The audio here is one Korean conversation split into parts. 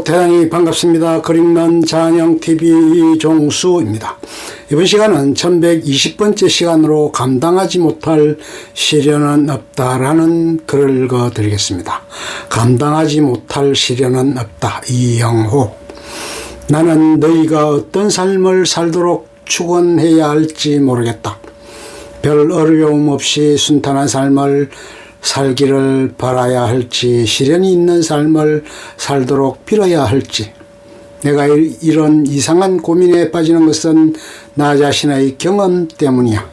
대단히 반갑습니다. 그림난 잔영TV 종수입니다. 이번 시간은 1120번째 시간으로 감당하지 못할 시련은 없다라는 글을 읽어드리겠습니다. 감당하지 못할 시련은 없다. 이영호 나는 너희가 어떤 삶을 살도록 축원해야 할지 모르겠다. 별 어려움 없이 순탄한 삶을 살기를 바라야 할지 시련이 있는 삶을 살도록 빌어야 할지 내가 이- 이런 이상한 고민에 빠지는 것은 나 자신의 경험 때문이야.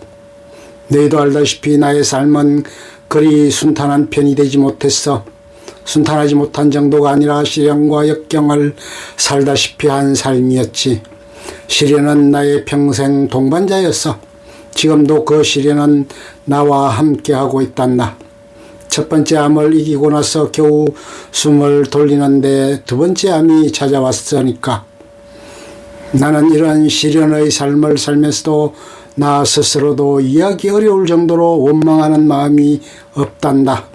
너희도 알다시피 나의 삶은 그리 순탄한 편이 되지 못했어. 순탄하지 못한 정도가 아니라 시련과 역경을 살다시피 한 삶이었지. 시련은 나의 평생 동반자였어. 지금도 그 시련은 나와 함께하고 있단다. 첫 번째 암을 이기고 나서 겨우 숨을 돌리는데 두 번째 암이 찾아왔으니까 나는 이런 시련의 삶을 살면서도 나 스스로도 이해하기 어려울 정도로 원망하는 마음이 없단다.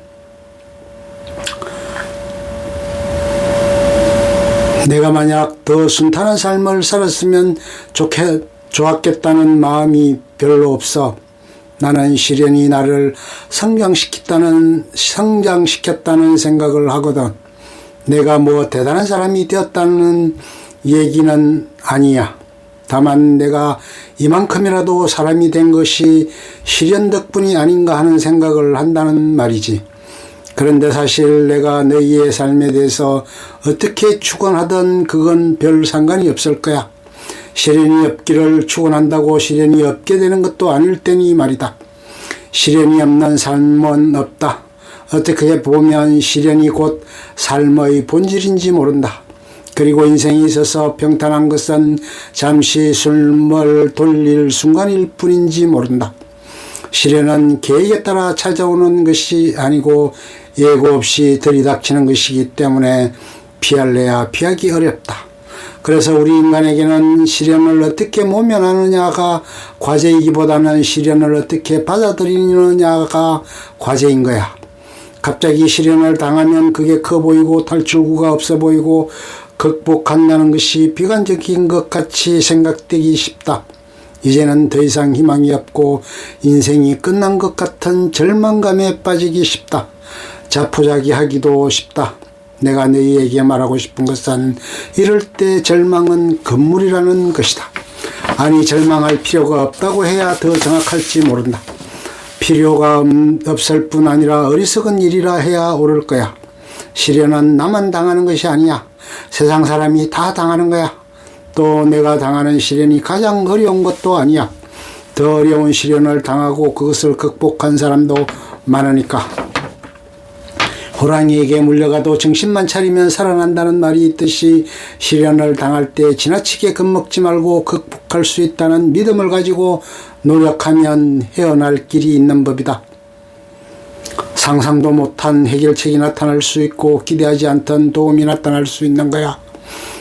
내가 만약 더 순탄한 삶을 살았으면 좋겠, 좋았겠다는 마음이 별로 없어. 나는 시련이 나를 성장시켰다는, 성장시켰다는 생각을 하거든. 내가 뭐 대단한 사람이 되었다는 얘기는 아니야. 다만 내가 이만큼이라도 사람이 된 것이 시련 덕분이 아닌가 하는 생각을 한다는 말이지. 그런데 사실 내가 너희의 삶에 대해서 어떻게 축원하든 그건 별 상관이 없을 거야. 시련이 없기를 축원한다고 시련이 없게 되는 것도 아닐 테니 말이다. 시련이 없는 삶은 없다. 어떻게 보면 시련이 곧 삶의 본질인지 모른다. 그리고 인생에 있어서 평탄한 것은 잠시 숨을 돌릴 순간일 뿐인지 모른다. 시련은 계획에 따라 찾아오는 것이 아니고 예고 없이 들이닥치는 것이기 때문에 피할래야 피하기 어렵다. 그래서 우리 인간에게는 시련을 어떻게 모면하느냐가 과제이기보다는 시련을 어떻게 받아들이느냐가 과제인 거야. 갑자기 시련을 당하면 그게 커 보이고 탈출구가 없어 보이고 극복한다는 것이 비관적인 것 같이 생각되기 쉽다. 이제는 더 이상 희망이 없고 인생이 끝난 것 같은 절망감에 빠지기 쉽다. 자포자기 하기도 쉽다. 내가 너희에게 말하고 싶은 것은 이럴 때 절망은 건물이라는 것이다. 아니 절망할 필요가 없다고 해야 더 정확할지 모른다. 필요가 없- 없을 뿐 아니라 어리석은 일이라 해야 옳을 거야. 시련은 나만 당하는 것이 아니야. 세상 사람이 다 당하는 거야. 또 내가 당하는 시련이 가장 어려운 것도 아니야. 더 어려운 시련을 당하고 그것을 극복한 사람도 많으니까. 호랑이에게 물려가도 정신만 차리면 살아난다는 말이 있듯이 시련을 당할 때 지나치게 겁먹지 말고 극복할 수 있다는 믿음을 가지고 노력하면 헤어날 길이 있는 법이다. 상상도 못한 해결책이 나타날 수 있고 기대하지 않던 도움이 나타날 수 있는 거야.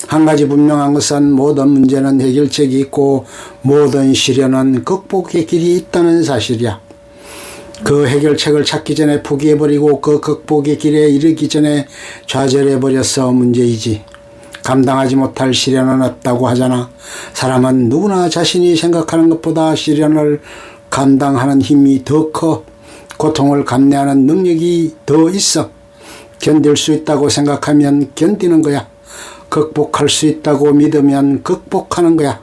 한 가지 분명한 것은 모든 문제는 해결책이 있고 모든 시련은 극복의 길이 있다는 사실이야. 그 해결책을 찾기 전에 포기해버리고 그 극복의 길에 이르기 전에 좌절해버려서 문제이지. 감당하지 못할 시련은 없다고 하잖아. 사람은 누구나 자신이 생각하는 것보다 시련을 감당하는 힘이 더 커. 고통을 감내하는 능력이 더 있어. 견딜 수 있다고 생각하면 견디는 거야. 극복할 수 있다고 믿으면 극복하는 거야.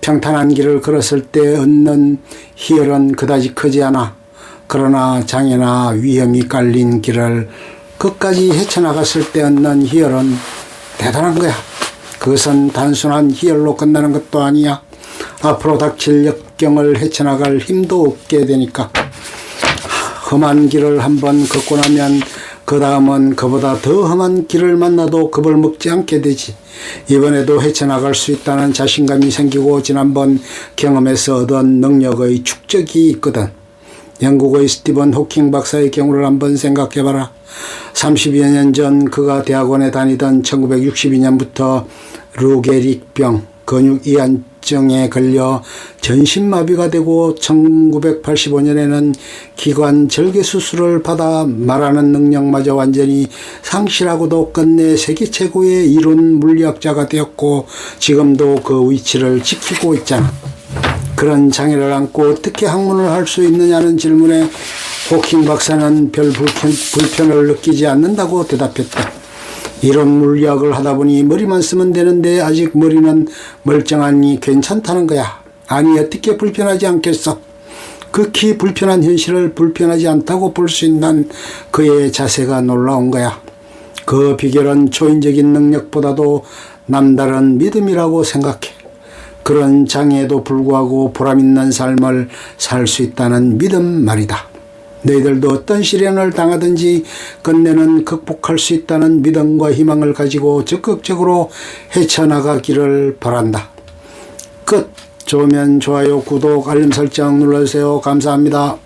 평탄한 길을 걸었을 때 얻는 희열은 그다지 크지 않아. 그러나 장애나 위험이 깔린 길을 끝까지 헤쳐나갔을 때 얻는 희열은 대단한 거야. 그것은 단순한 희열로 끝나는 것도 아니야. 앞으로 닥칠 역경을 헤쳐나갈 힘도 없게 되니까. 험한 길을 한번 걷고 나면 그 다음은 그보다 더 험한 길을 만나도 겁을 먹지 않게 되지. 이번에도 헤쳐나갈 수 있다는 자신감이 생기고 지난번 경험에서 얻은 능력의 축적이 있거든. 영국의 스티븐 호킹 박사의 경우를 한번 생각해봐라. 30여 년 전 그가 대학원에 다니던 1962년부터 루게릭병, 근육 이완 합병증에 걸려 전신마비가 되고 1985년에는 기관 절개 수술을 받아 말하는 능력마저 완전히 상실하고도 끝내 세계 최고의 이론 물리학자가 되었고 지금도 그 위치를 지키고 있잖아. 그런 장애를 안고 어떻게 학문을 할 수 있느냐는 질문에 호킹 박사는 별 불편, 불편을 느끼지 않는다고 대답했다. 이런 물리학을 하다 보니 머리만 쓰면 되는데 아직 머리는 멀쩡하니 괜찮다는 거야. 아니 어떻게 불편하지 않겠어? 극히 불편한 현실을 불편하지 않다고 볼 수 있는 그의 자세가 놀라운 거야. 그 비결은 초인적인 능력보다도 남다른 믿음이라고 생각해. 그런 장애에도 불구하고 보람있는 삶을 살 수 있다는 믿음 말이다. 너희들도 어떤 시련을 당하든지 끝내는 극복할 수 있다는 믿음과 희망을 가지고 적극적으로 헤쳐나가기를 바란다. 끝. 좋으면 좋아요, 구독, 알림 설정 눌러주세요. 감사합니다.